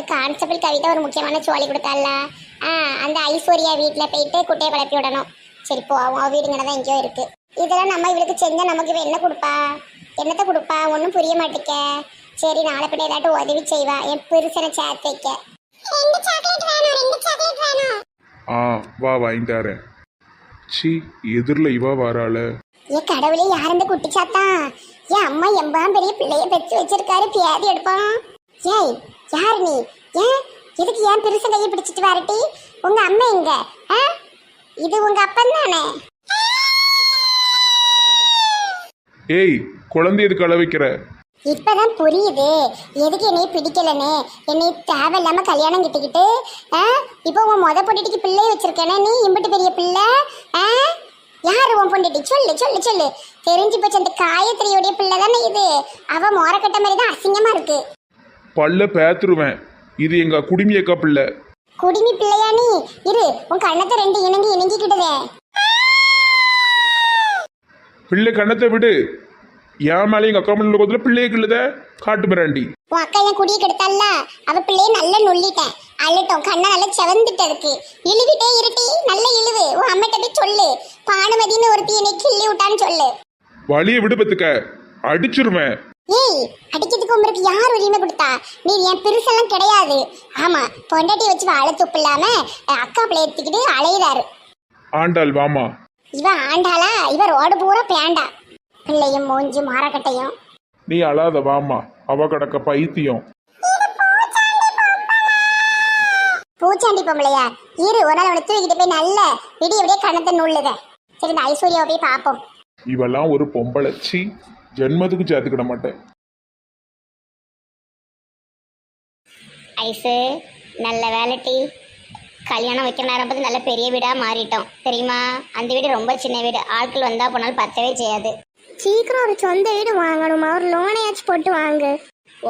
இந்த கான்ஸ்டபிள் கவிதா ஒரு முக்கியமான சோழி கொடுத்தால ஆ அந்த ஐஸ்வர்யா வீட்டில் போயிட்டு குட்டையை குழப்பி விடணும். சரி போ. அவன் வீடுங்கன்னு தான் எங்கேயோ இருக்கு. இதெல்லாம் நம்ம இவளுக்கு செஞ்சா நமக்கு இவ என்ன கொடுப்பா? என்னத்தை கொடுப்பா? ஒன்றும் புரிய மாட்டேக்க. சரி நாளை பின்ன ஏதாட்டும் உதவி செய்வா. என் பெருசனை சேர்த்து வைக்க. ரெண்டு சாக்லேட் வேணும் ரெண்டு சாக்லேட் வேணும். ஆ வா வாங்கி தரேன். சி எதிரில் இவா வராள. ஏ கடவுளே யார் இந்த குட்டி சாத்தான்? ஏன் அம்மா எம்பாம் பெரிய பிள்ளைய பெற்று வச்சிருக்காரு பியாதி எடுப்பான். ஏய் யார் நீ? ஏன் எதுக்கு ஏன் பெருசு கையை பிடிச்சிட்டு வரட்டி உங்க அம்மா எங்க? ஆ? இது உங்க அப்பன் தானே? ஏய் குழந்தை எதுக்கு அள வைக்கிற? இப்பதான் புரியுது. எதுக்கு என்னைய பிடிக்கலன்னு? என்னை தேவையில்லாம கல்யாணம் கிட்டிக்கிட்டு இப்போ உன் மொத பொண்டிட்டிக்கு பிள்ளை வச்சிருக்கேனே நீ இம்பிட்டு பெரிய பிள்ளை? யாரு உன் பொண்டிட்டி? சொல்லு சொல்லு சொல்லு. தெரிஞ்சு போச்சு அந்த காயத்ரியோடைய பிள்ளை தானே இது. அவ மோரக்கட்ட மாதிரி தான் அசிங்கமா இருக்கு. பல்ல பேத்துருவேன். இது எங்க குடுமியக்கா பிள்ளை. குடிமி பிள்ளையா நீ? இரு உன் கண்ணத்தை ரெண்டு இணங்கி இணங்கிக்கிட்டதே. பிள்ளை கண்ணத்தை விடு. என் மேலே எங்கள் அக்கா மண்ணில் கொத்துல பிள்ளைய கிள்ளுத. காட்டு மிராண்டி உன் அக்கா என் குடியை கெடுத்தால அவ பிள்ளைய நல்லா நொல்லிட்டேன் அள்ளட்டும் கண்ணை நல்லா செவந்துட்டு இருக்கு. இழுவிட்டே இருட்டி நல்ல இழுவு. உன் அம்மிட்ட போய் சொல்லு. பானுமதின்னு ஒருத்தி என்னை கிள்ளி விட்டான்னு சொல்லு. வழியை விடு பத்துக்க. அடிச்சிருவேன். ஏய் அடிக்கிறதுக்கு உங்களுக்கு யார் உரிமை கொடுத்தா? நீ என் பெருசெல்லாம் கிடையாது. ஆமா பொண்டாட்டி வச்சு வாழ துப்பு இல்லாம அக்கா பிள்ளை எடுத்துக்கிட்டு அலையுறாரு. ஆண்டாள் வாமா. இவ ஆண்டாளா? இவ ரோடு பூரா பேண்டா. பிள்ளையும் மூஞ்சி மாரக்கட்டையும் நீ அழாத வாமா. அவ கடக்க பைத்தியம். பூச்சாண்டி பொம்பளையா? இரு ஒரு நாள் அவனை தூக்கிட்டு போய் நல்ல விடிய விடிய கணத்தை நுள்ளுத சரி இந்த ஐஸ்வர்யாவை போய் பார்ப்போம். இவெல்லாம் ஒரு பொம்பளைச்சி ஜென்மத்துக்கு சேர்த்துக்கிட மாட்டேன். ஐஸு நல்ல வேலைட்டி கல்யாணம் வைக்கிற நேரம் பார்த்து நல்ல பெரிய வீடாக மாறிட்டோம். தெரியுமா? அந்த வீடு ரொம்ப சின்ன வீடு. ஆட்கள் வந்தால் போனாலும் பத்தவே செய்யாது. சீக்கிரம் ஒரு சொந்த வீடு வாங்கணுமா? ஒரு லோனையாச்சும் போட்டு வாங்கு.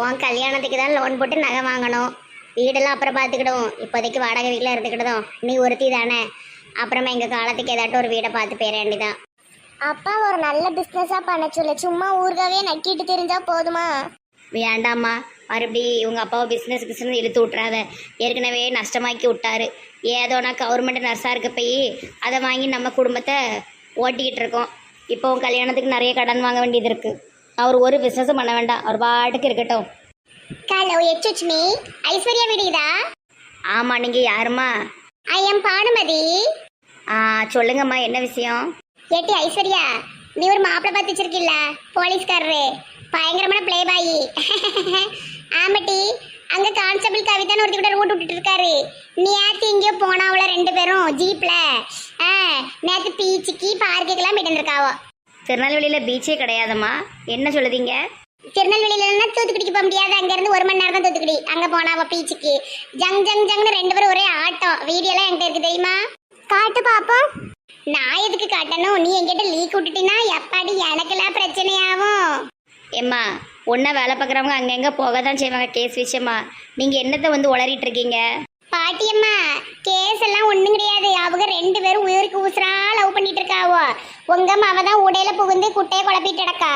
உன் கல்யாணத்துக்கு தான் லோன் போட்டு நகை வாங்கணும். வீடெல்லாம் அப்புறம் பார்த்துக்கிடுவோம். இப்போதைக்கு வாடகை வீட்டில் இருந்துக்கிட்டதும் நீ ஒருத்தி தானே. அப்புறமா எங்கள் காலத்துக்கு ஏதாட்டும் ஒரு வீடை பார்த்து போயிட வேண்டியதான் அப்பா ஒரு நல்ல பிஸ்னஸாக பண்ண சொல்லு. சும்மா ஊர்காவே நக்கிட்டு தெரிஞ்சா போதுமா? வேண்டாம்மா. மறுபடி உங்கள் அப்பாவை பிஸ்னஸ் பிஸ்னஸ் இழுத்து விட்றாத ஏற்கனவே நஷ்டமாக்கி விட்டாரு. ஏதோனா கவர்மெண்ட் நர்ஸாக இருக்க போய் அதை வாங்கி நம்ம குடும்பத்தை ஓட்டிக்கிட்டு இருக்கோம். இப்போ உன் கல்யாணத்துக்கு நிறைய கடன் வாங்க வேண்டியது இருக்குது அவர் ஒரு பிஸ்னஸும் பண்ண வேண்டாம். அவர் பாட்டுக்கு இருக்கட்டும். ஹலோ எச்சுச் மீ ஐஸ்வர்யா வீடுதா ஆமாம் நீங்கள் யாரும்மா? I am Bhanumathi. ஆ சொல்லுங்கம்மா என்ன விஷயம்? ஏட்டி ஐஸ்வர்யா நீ ஒரு மாப்பிள்ளை பார்த்து வச்சிருக்கில்ல போலீஸ்காரரு. பயங்கரமான பிளே பாய் ஆமாட்டி அங்க கான்ஸ்டபிள் கவிதான்னு ஒருத்தி கூட ரூட் விட்டுட்டு இருக்காரு. நேத்து எங்கேயோ போனாவுல ரெண்டு பேரும் ஜீப்ல ஆ நேத்து பீச்சுக்கு பார்க்குக்கெல்லாம் போயிட்டு வந்திருக்காவோ. திருநெல்வேலியில் பீச்சே கிடையாதம்மா. என்ன சொல்லுதீங்க? திருநெல்வேலியில தூத்துக்குடிக்கு போக முடியாது. அங்க இருந்து ஒரு மணி நேரம் தான் தூத்துக்குடி. அங்க போனாவ பீச்சுக்கு ஜங் ஜங் ஜங்னு ரெண்டு பேரும் ஒரே ஆட்டம். வீடியோ எல்லாம் என்கிட்ட இருக்கு தெரியுமா? காட்டு பாப்போம். நான் எதுக்கு காட்டணும்? நீ என்கிட்ட லீக் விட்டுட்டீன்னா எப்பாடி எனக்கெல்லாம் பிரச்சனையாகும்? ஏம்மா ஒன்றா வேலை பார்க்குறவங்க அங்கங்கே போக தான் செய்வாங்க கேஸ் விஷயமா. நீங்கள் என்னத்தை வந்து உளறிட்டு இருக்கீங்க? பாட்டியம்மா கேஸ் எல்லாம் ஒண்ணும் கிடையாது. அவங்க ரெண்டு பேரும் உயிருக்கு உசுரா லவ் பண்ணிட்டு இருக்காவோ. உங்க மாவ தான் உடையில புகுந்து குட்டையை குழப்பிட்டு கிடக்கா.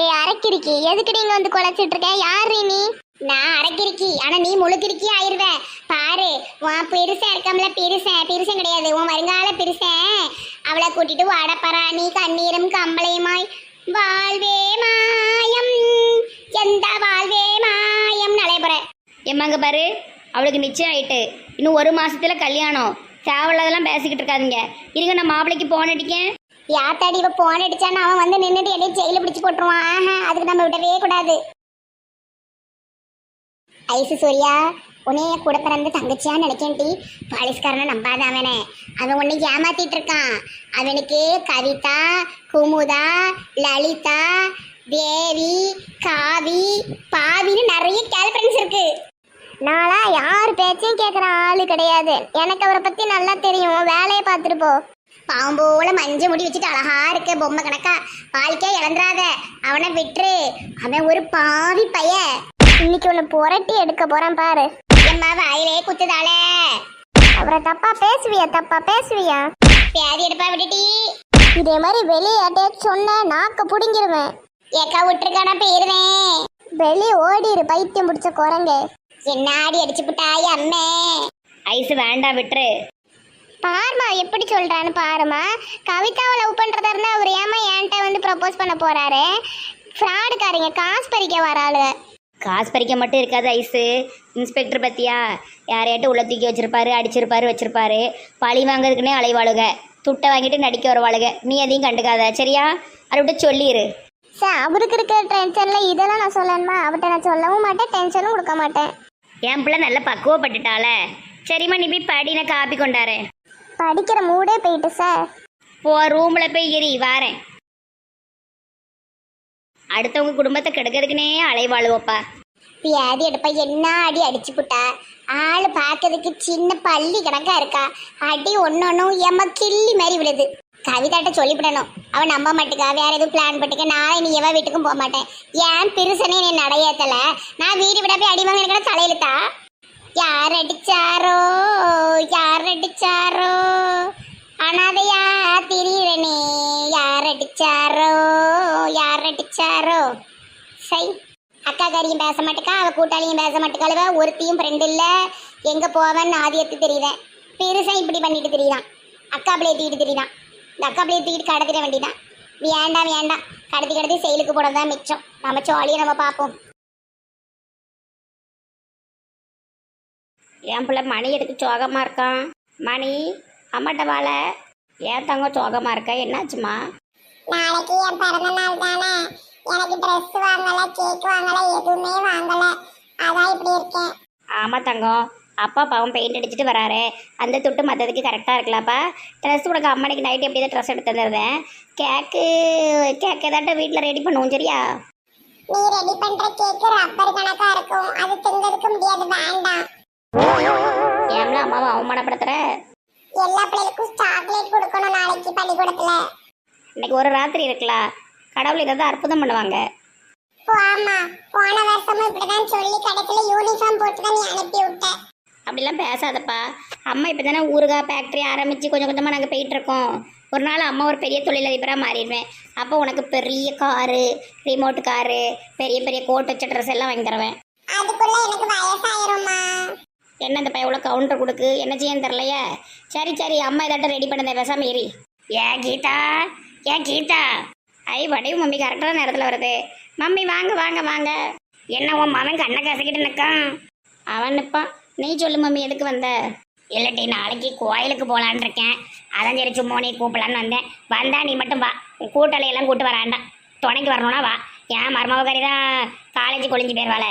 ஏ அரைக்கிருக்கி எதுக்கு நீங்க வந்து குழச்சிட்டு இருக்க? யாரு நீ? நான் அரைக்கிருக்கி ஆனா நீ முழுக்கிருக்கி ஆயிருவ. பாரு உன் பெருசன் இருக்காமல பெருசன் பெருசன் கிடையாது. உன் வருங்கால பெருசன் அவளை கூட்டிட்டு வாடப்பறா நீ கண்ணீரும் கம்பளையுமாய் வாழ்வே மாயம் எந்த வாழ்வே மாயம்? நலைபுற ஏம்மாங்க பாரு அவளுக்கு நிச்சயம் ஆயிட்டு. இன்னும் ஒரு மாசத்துல கல்யாணம். தேவையில்லாதெல்லாம் பேசிக்கிட்டு இருக்காதீங்க. இருங்க நான் மாப்பிள்ளைக்கு போன் அடிக்கேன். யாத்தாடி இவ போன் அடிச்சான்னு அவன் வந்து நின்னுட்டு என்னைய ஜெயில பிடிச்சு போட்டுருவான். ஆஹா அதுக்கு நம்ம விடவே கூடாது. ஐசு சூர்யா உன்னைய கூட பிறந்த தங்கச்சியா நினைக்கேன்டி பாலிஸ்காரனை நம்பாத அவனை. அவன் உன்னை ஏமாத்திட்டு இருக்கான். அவனுக்கு கவிதா குமுதா லலிதா தேவி காவி பாவின்னு நிறைய கேர்ள் இருக்கு. நாளா யார் பேச்சையும் கேட்குற ஆளு கிடையாது. எனக்கு அவரை பற்றி நல்லா தெரியும். வேலையை பார்த்துட்டு போ. மஞ்சள் முடி வச்சுட்டு அழகா இருக்க பொம்மை கணக்கா. வாழ்க்கைய இழந்துராத அவனை விட்டுரு. அவன் ஒரு பாவி பைய இன்னைக்கு உன்னை புரட்டி எடுக்க போறேன் பாரு. அம்மா வாயிலே குத்துதாளே. அவரை தப்பா பேசுவியா தப்பா பேசுவியா? பேதி எடுப்பா விட்டுட்டி. இதே மாதிரி வெளியே சொன்ன நாக்க புடுங்கிருவேன். ஏக்கா விட்டுருக்கானா போயிருவேன். வெளியே ஓடிரு பைத்தியம் பிடிச்ச குரங்கு. என்னாடி அடிச்சு புட்டாய் அம்மே. ஐஸ் வேண்டாம் விட்டுரு. பாருமா எப்படி சொல்றான்னு பாருமா கவிதாவை லவ் பண்றதா இருந்தா அவர் ஏமா என்கிட்ட வந்து ப்ரப்போஸ் பண்ண போறாரு? ஃப்ராடுக்காரங்க காசு பறிக்க வராளு காசு பறிக்க மட்டும் இருக்காது ஐஸு இன்ஸ்பெக்டர் பத்தியா? யாரையாட்டும் உள்ள தூக்கி வச்சிருப்பாரு அடிச்சிருப்பாரு வச்சிருப்பாரு. பழி வாங்குறதுக்குன்னே அலைவாளுக. துட்டை வாங்கிட்டு நடிக்க வருவாளுக. நீ எதையும் கண்டுக்காத சரியா? அதை விட்டு சொல்லிடு சார் அவருக்கு இருக்கிற டென்ஷன்ல இதெல்லாம் நான் சொல்லணுமா? அவர்கிட்ட நான் சொல்லவும் மாட்டேன் டென்ஷனும் கொடுக்க மாட்டேன். என் பிள்ளை நல்லா பக்குவப்பட்டுட்டால சரிம்மா நீ போய் படி நான் காப்பி கொண்டாரேன் படிக்கிற மூடே போயிட்டு சார் போ ரூமில் போய் எரி வாரேன். அடுத்தவங்க குடும்பத்தை கெடுக்கிறதுக்குனே அலைவாளுவோப்பா வியாதி எடுப்பா என்ன அடி அடிச்சு புட்டா? ஆளு பார்க்கறதுக்கு சின்ன பள்ளி கணக்கா இருக்கா? அடி ஒன்னொன்னும் எம்ம கிள்ளி மாதிரி விழுது. கவிதாட்ட சொல்லிவிடணும். அவன் நம்ப மாட்டுக்கா வேற எதுவும் பிளான் பண்ணிக்க நான் நீ எவன் வீட்டுக்கும் போக மாட்டேன். ஏன் பெருசனே நீ நடையேத்தல? நான் வீடு விட போய் அடிவாங்க எனக்கு தலையெழுத்தா? யார் அடிச்சாரோ? யார் அடிச்சாரோ? அனாதையா திரியனே யார் அடிச்சாரோ யார் அடிச்சாரோ? சை அக்கா காரியும் பேச மாட்டேக்கா அவள் கூட்டாளியும் பேச மாட்டேக்காளுவா ஒருத்தியும் ஃப்ரெண்டு இல்லை. எங்கே போவேன்னு ஆதியத்து தெரியுதேன் பெருசாக இப்படி பண்ணிட்டு தெரியுதான் அக்கா பிள்ளைய தூக்கிட்டு தெரியுதான் இந்த அக்கா பிள்ளைய தூக்கிட்டு கடத்திட வேண்டிதான் வேண்டாம் வேண்டாம் கடத்தி கடத்தி செயலுக்கு போனதான் மிச்சம். நம்ம சோழியை நம்ம பார்ப்போம். என் பிள்ளை மணி எடுத்து சோகமாக இருக்கான்? மணி அம்மாட்ட வாழ. ஏன் தங்க சோகமாக இருக்க? என்னாச்சுமா நாளைக்கு என் பிறந்த நாள் தானே. எனக்கு ட்ரெஸ் வாங்கல கேக் வாங்கல எதுவுமே வாங்கல. அதான் இப்படி இருக்கேன். ஆமாம் தங்கம் அப்பா பாவம் பெயிண்ட் அடிச்சுட்டு வராரு. அந்த துட்டு மற்றதுக்கு கரெக்டாக இருக்கலாப்பா. ட்ரெஸ் உனக்கு அம்மனைக்கு நைட் எப்படி தான் ட்ரெஸ் எடுத்து தந்துருந்தேன்? கேக்கு கேக் ஏதாட்டும் வீட்டில் ரெடி பண்ணுவோம் சரியா? நீ ரெடி பண்ற கேக் ரப்பர் கணக்கா இருக்கும். அது திங்கிறதுக்கு முடியாது வேண்டாம். ஏம்ல அம்மாவை அவமானப்படுத்துற? எல்லா பிள்ளைகளுக்கும் சாக்லேட் கொடுக்கணும் நாளைக்கு பள்ளிக்கூடத்துல. இன்னைக்கு ஒரு ராத்திரி இருக்கலாம் கடவுள் ஏதாவது அற்புதம் பண்ணுவாங்க. ஆமா. போன வருஷமும் இப்படிதான் சொல்லி கடைசியில யூனிஃபார்ம் போட்டு தான் நீ அனுப்பி விட்ட. அப்படிலாம் பேசாதப்பா. அம்மா இப்போ தானே ஊறுகாய் ஃபேக்ட்ரி ஆரம்பித்து கொஞ்சம் கொஞ்சமாக நாங்கள் போயிட்டுருக்கோம் ஒரு நாள் அம்மா ஒரு பெரிய தொழிலதிபராக மாறிடுவேன். அப்போ உனக்கு பெரிய காரு ரிமோட் காரு பெரிய பெரிய கோட் வச்ச ட்ரெஸ் எல்லாம் வாங்கி தருவேன். அதுக்குள்ள எனக்கு வயசாயிரும்மா. என்ன இந்த பையன் இவ்வளோ கவுண்டர் கொடுக்கு? என்ன செய்யன்னு தெரிலையே சரி சரி அம்மா இதாட்டம் ரெடி பண்ணத பேசாம ஏறி ஏ கீதா? ஏ கீதா? ஐ வடையும் மம்மி கரெக்டான நேரத்தில் வருது. மம்மி வாங்க வாங்க வாங்க. என்ன உன் மகன் கண்ணை கசக்கிட்டு நிற்கான் அவன் நிற்பான் நீ சொல்லு மம்மி எதுக்கு வந்த? இல்லட்டி நாளைக்கு கோயிலுக்கு போகலான் இருக்கேன். அதான் சரி சும்மா நீ கூப்பிடலான்னு வந்தேன். வந்தா நீ மட்டும் வா. உன் கூட்டலையெல்லாம் கூட்டு வராண்டாம். துணைக்கு வரணும்னா வா. ஏன் மருமகரி தான் காலேஜ் கொழிஞ்சு போயிடுவாளே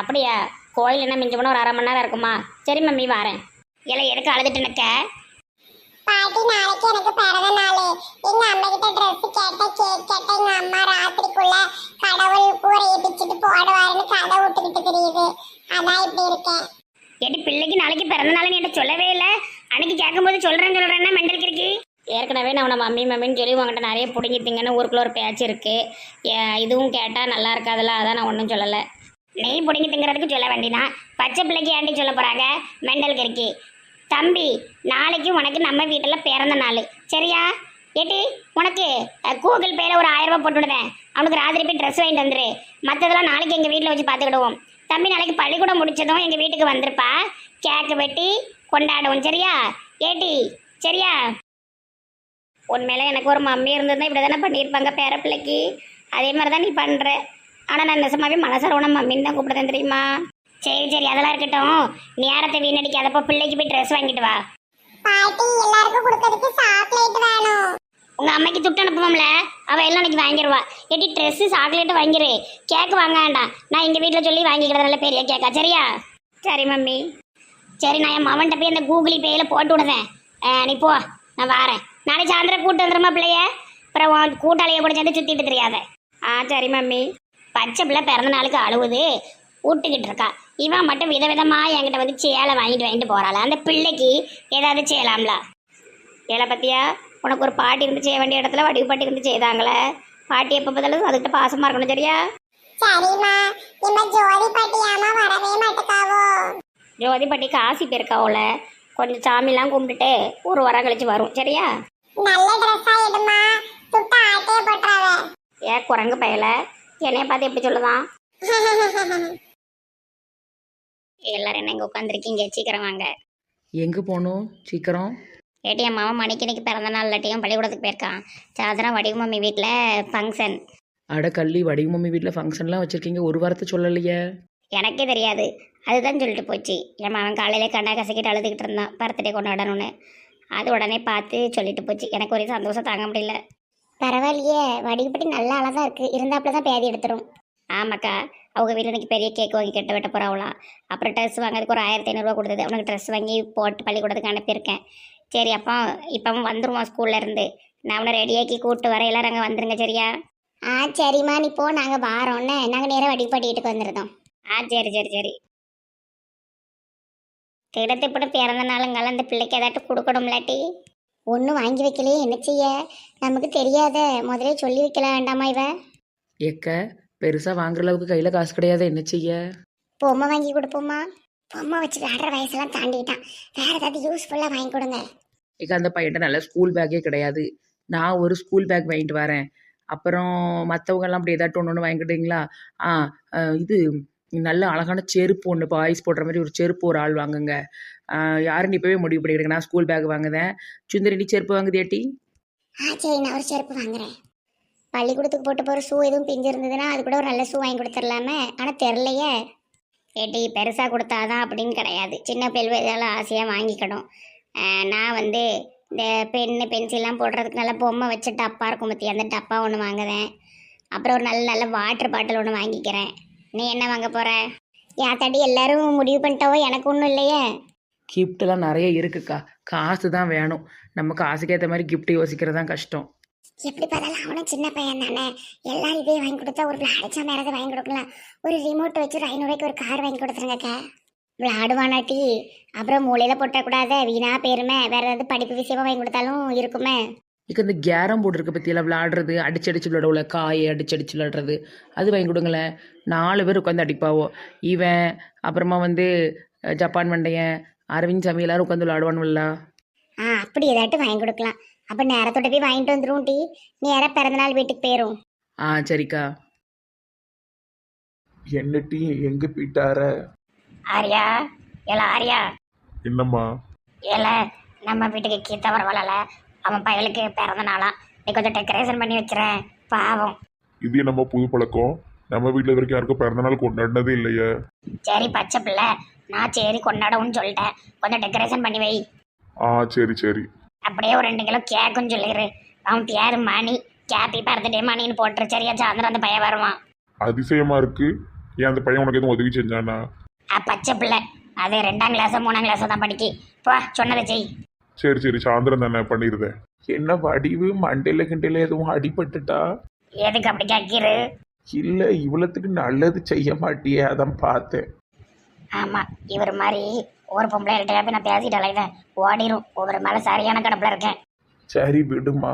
அப்படியா? கோயில் என்ன மிஞ்சி போனால் ஒரு அரை மணி நேரம் இருக்குமா? சரி மம்மி வரேன். இல்லை எதுக்கு அழுதுட்டு நிற்க? பாட்டி நாளைக்கு எனக்கு பிறந்த நாள். எங்க அம்மா கிட்ட ட்ரெஸ் கேட்ட கேக் கேட்ட எங்க அம்மா ராத்திரிக்குள்ள கடவுள் கூரையை பிச்சுட்டு போடுவாருன்னு கதை விட்டுக்கிட்டு தெரியுது. அதான் இப்படி இருக்கேன். ஏடி பிள்ளைக்கு நாளைக்கு பிறந்த நாள் நீ என்கிட்ட சொல்லவே இல்லை. அன்னைக்கு கேட்கும்போது சொல்கிறேன்னு சொல்கிறேன்னா மெண்டல் கிறுக்கி? ஏற்கனவே நான் உன்னை மம்மி மம்மின்னு சொல்லி உங்கள்கிட்ட நிறைய பிடுங்கிட்டீங்கன்னு ஊருக்குள்ள ஒரு பேச்சு இருக்கு. ஏ- இதுவும் கேட்டால் நல்லா இருக்காதுல்ல? அதான் நான் ஒன்றும் சொல்லலை. நெய் பிடுங்கி திங்கிறதுக்கு சொல்ல வேண்டிதான். பச்சை பிள்ளைக்கு ஏண்டி சொல்ல போகிறாங்க மெண்டல் கருக்கி. தம்பி நாளைக்கு உனக்கு நம்ம வீட்டில் பிறந்த நாள். சரியா? ஏட்டி உனக்கு கூகுள் பேயில் ஒரு ஆயிரம் ரூபாய் போட்டு விடுதேன் அவனுக்கு ராத்திரி போய் ட்ரெஸ் வாங்கிட்டு வந்துரு. மற்றதெல்லாம் நாளைக்கு எங்கள் வீட்டில் வச்சு பார்த்துக்கிடுவோம் தம்பி நாளைக்கு பள்ளிக்கூடம் முடிச்சதும் எங்கள் வீட்டுக்கு வந்திருப்பா. கேக்கு வெட்டி கொண்டாடுவோம். சரியா? ஏட்டி சரியா? உண்மையில எனக்கு ஒரு மம்மி இருந்திருந்தா இப்படி தானே பண்ணியிருப்பாங்க பேர பிள்ளைக்கு. அதே மாதிரி தான் நீ பண்ணுற ஆனால் நான் நெசமாவே மனசார உன மம்மின்னு தான் கூப்பிடுறேன் தெரியுமா? சரி சரி அதெல்லாம் இருக்கட்டும். நேரத்தை வீணடிக்காதப்போ பிள்ளைக்கு போய் ட்ரெஸ் வாங்கிட்டு வா. பாட்டி எல்லாருக்கும் கொடுக்கறதுக்கு சாக்லேட் வேணும். உங்க அம்மைக்கு துட்டு அனுப்புவோம்ல? அவ எல்லாம் இன்னைக்கு வாங்கிடுவா ஏட்டி ட்ரெஸ் சாக்லேட் வாங்கிரு. கேக் வாங்க வேண்டாம். நான் எங்க வீட்டில் சொல்லி வாங்கிக்கிறதுனால பெரிய கேக்கா சரியா? சரி மம்மி. சரி நான் என் மவன்கிட்ட போய் அந்த கூகுளி பேயில போட்டு விடுதேன் நீ போ. நான் வாரேன். நாளைக்கு சாயந்தரம் கூட்டு வந்துருமா பிள்ளைய? அப்புறம் உன் கூட்டாளியை கூட சேர்ந்து சுத்திட்டு தெரியாத. ஆ சரி மம்மி. பச்சை பிள்ளை பிறந்த நாளுக்கு அழுவுது விட்டுக்கிட்டு இருக்கா. இவன் மட்டும் விதவிதமா என்கிட்ட வந்து சேலை வாங்கிட்டு வாங்கிட்டு போறாள்? அந்த பிள்ளைக்கு ஏதாவது செய்யலாம்ல? ஏழை பத்தியா உனக்கு ஒரு பாட்டி இருந்து செய்ய வேண்டிய இடத்துல வடிவு பாட்டி இருந்து செய்தாங்களே? பாட்டி எப்போ பார்த்தாலும் அதுக்கிட்ட பாசமா இருக்கணும் சரியா? சரிம்மா. இம்ம ஜோதி பாட்டியாமா வரவே மாட்டேக்காவோ? ஜோதி பாட்டி காசி போயிருக்காவோல கொஞ்சம் சாமிலாம் கும்பிட்டுட்டு ஒரு வாரம் கழிச்சு வரும் சரியா? நல்ல ட்ரெஸ்ஸா எடுமா துட்ட ஆட்டையே போட்டுறாவ ஏன் குரங்கு பயல? என்னைய பார்த்து எப்படி சொல்லுதான் எல்லாரும் என்ன இங்கே உட்காந்துருக்கீங்க சீக்கிரம் வாங்க. எங்கே போகணும்? சீக்கிரம். ஏடிஎம் மாமா மணிக்கணிக்கு பிறந்த நாள் இல்லாட்டியும் பள்ளிக்கூடத்துக்கு போயிருக்கான். சாயந்தரம் வடிவு மம்மி வீட்டில் ஃபங்க்ஷன் அட கள்ளி வடிவு மம்மி வீட்டில் ஃபங்க்ஷன்லாம் வச்சுருக்கீங்க. ஒரு வாரத்தை சொல்லலையே. எனக்கே தெரியாது. அதுதான் சொல்லிட்டு போச்சு. என் அவன் காலையில கண்டா கசக்கிட்டு அழுதுகிட்டு இருந்தான். பர்த்டே கொண்டாடணும்னு. அது உடனே பார்த்து சொல்லிட்டு போச்சு. எனக்கு ஒரே சந்தோஷம் தாங்க முடியல. பரவாயில்லையே வடிவுப்பட்டி நல்ல அழகா இருக்கு. இருந்தாப்புல தான் பேதி எடுத்துரும். ஆமாக்கா அவங்க வீட்டில் இன்னைக்கு பெரிய கேக் வாங்கி கெட்ட வெட்ட போகிறாவலாம் அப்புறம் ட்ரெஸ் வாங்குறதுக்கு ஒரு ஆயிரத்தி ஐநூறுரூவா கொடுத்தது. அவனுக்கு ட்ரெஸ் வாங்கி போட்டு பள்ளிக்கூடத்துக்கு அனுப்பியிருக்கேன். சரி அப்போ இப்போ வந்துருவான் ஸ்கூல்ல இருந்து. நான் அவனை ரெடியாக்கி கூப்பிட்டு வர எல்லாரும் அங்கே வந்துருங்க சரியா? ஆ சரிம்மா. நீ போ நாங்க வாரோன்னு நாங்க நேரா வடிவுப்பட்டி வீட்டுக்கு வந்துருந்தோம் ஆ சரி சரி சரி. திடத்தை இப்படி பிறந்த நாளுங்கால அந்த பிள்ளைக்கு ஏதாட்டும் கொடுக்கணும்லாட்டி? ஒன்றும் வாங்கி வைக்கலையே என்ன செய்ய? நமக்கு தெரியாத. முதலே சொல்லி வைக்கல வேண்டாமா இவ? எக்க பெருசாக வாங்குற அளவுக்கு கையில் காசு கிடையாது என்ன செய்ய? பொம்மை வாங்கி கொடுப்போமா? பொம்மை வச்சு விளையாடுற வயசெல்லாம் தாண்டிட்டான். வேற ஏதாவது யூஸ்ஃபுல்லாக வாங்கி கொடுங்க. இக்க அந்த பையன்ட்ட நல்ல ஸ்கூல் பேக்கே கிடையாது. நான் ஒரு ஸ்கூல் பேக் வாங்கிட்டு வரேன். அப்புறம் மற்றவங்கெல்லாம் அப்படி ஏதாட்டும் ஒன்று ஒன்று வாங்கிக்கிட்டீங்களா ஆ இது நல்ல அழகான செருப்பு ஒன்று பாய்ஸ் போடுற மாதிரி ஒரு செருப்பு ஒரு ஆள் வாங்குங்க. யாரும் யாருன்னு இப்போவே முடிவு பண்ணிக்கிடுங்க. நான் ஸ்கூல் பேக் வாங்குதேன் சுந்தரி நீ செருப்பு வாங்குதியாட்டி ஆ சரி நான் ஒரு செருப்பு வாங்குறேன். பள்ளிக்கூடத்துக்கு போட்டு போகிற ஷூ எதுவும் பிஞ்சு இருந்ததுன்னா அது கூட ஒரு நல்ல ஷூ வாங்கி கொடுத்துடலாமே ஆனால் தெரிலையே ஏட்டி பெருசாக கொடுத்தாதான் அப்படின்னு கிடையாது. சின்ன பிள்ளை இதெல்லாம் ஆசையாக வாங்கிக்கணும். நான் வந்து இந்த பென்னு பென்சில்லாம் போடுறதுக்கு நல்லா பொம்மை வச்ச டப்பா இருக்கும் பற்றி அந்த டப்பா ஒன்று வாங்குறேன் அப்புறம் ஒரு நல்ல நல்ல வாட்டர் பாட்டில் ஒன்று வாங்கிக்கிறேன். நீ என்ன வாங்க போகிற யாத்தாடி எல்லாரும் முடிவு பண்ணிட்டவோ? எனக்கு ஒன்றும் இல்லையே. கிஃப்ட்லாம் நிறைய இருக்குக்கா. காசு தான் வேணும். நம்ம காசுக்கு ஏற்ற மாதிரி gift யோசிக்கிறது தான் கஷ்டம். எப்படி பார்த்தாலும் அவனும் சின்ன பையன் தானே. எல்லாரும் இதே வாங்கி கொடுத்தா ஒரு விளையாடிச்சா மேலே வாங்கி கொடுக்கலாம். ஒரு ரிமோட் வச்சு ஒரு ஐநூறுவாய்க்கு ஒரு கார் வாங்கி கொடுத்துருங்கக்கா விளையாடுவானாட்டி அப்புறம் மூளையில போட்டக்கூடாத வீணா பேருமே வேற ஏதாவது படிப்பு விஷயமா வாங்கி கொடுத்தாலும் இருக்குமே. இக்க இந்த கேரம் போர்டு இருக்க பற்றியெல்லாம் விளாடுறது அடிச்சு அடிச்சு விளையாடுவோம்ல காயை அடிச்சு அடிச்சு விளையாடுறது அது வாங்கி கொடுங்களேன். நாலு பேர் உட்காந்து அடிப்பாவோ? இவன் அப்புறமா வந்து ஜப்பான் மண்டையன் அரவிந்த் சாமி எல்லாரும் உட்காந்து விளையாடுவானுல்ல ஆ அப்படி ஏதாட்டும் வாங்கி கொடுக்கலாம். அப்போ நேரத்தோட போய் வாங்கிட்டு வந்துரும் டி. நேராக பிறந்தநாள் வீட்டுக்கு போயிரும். ஆ சரிக்கா. என்ன டீ? எங்க போயிட்டார? ஆரியா? ஏல ஆரியா? என்னம்மா? ஏல நம்ம வீட்டுக்கு கீத்த வரவழல அவன் பயலுக்கு பிறந்த நாளா? நீ கொஞ்சம் டெக்கரேஷன் பண்ணி வச்சுறேன் பாவம். இது நம்ம புது பழக்கம்? நம்ம வீட்டில் வரைக்கும் யாருக்கும் பிறந்த நாள் கொண்டாடினதே இல்லையே. சரி பச்சை பிள்ளை. நான் சரி கொண்டாடவும்னு சொல்லிட்டேன். கொஞ்சம் டெக்கரேஷன் பண்ணி வை. ஆ சரி சரி. அப்படியே ஒரு ரெண்டு கிலோ கேக்குன்னு சொல்லிடு அவன் பேர் மணி. கேப்பி பர்த்டே மணின்னு போட்டுரு. சரியா சாயந்தரம் அந்த பையன் வருவான். அதிசயமா இருக்கு. ஏன் அந்த பையன் உனக்கு எதுவும் உதவி செஞ்சானா? ஆ பச்சை பிள்ளை. அது ரெண்டாம் கிளாஸோ மூணாம் கிளாஸோ தான் படிக்கி. போ சொன்னதை செய். சரி சரி சாயந்தரம் தானே பண்ணிடுதேன் என்ன வடிவு மண்டையில கிண்டையில எதுவும் அடிபட்டுட்டா? எதுக்கு அப்படி கேட்கிறு இல்ல இவ்வளத்துக்கு நல்லது செய்ய மாட்டியே அதான் பார்த்தேன். ஆமா இவர் மாதிரி ஒரு பொம்பளை போய் நான் பேசிட்டு அலைவேன் ஓடிரும். ஒவ்வொரு மேலே சரியான கடப்பில் இருக்கேன். சரி விடுமா.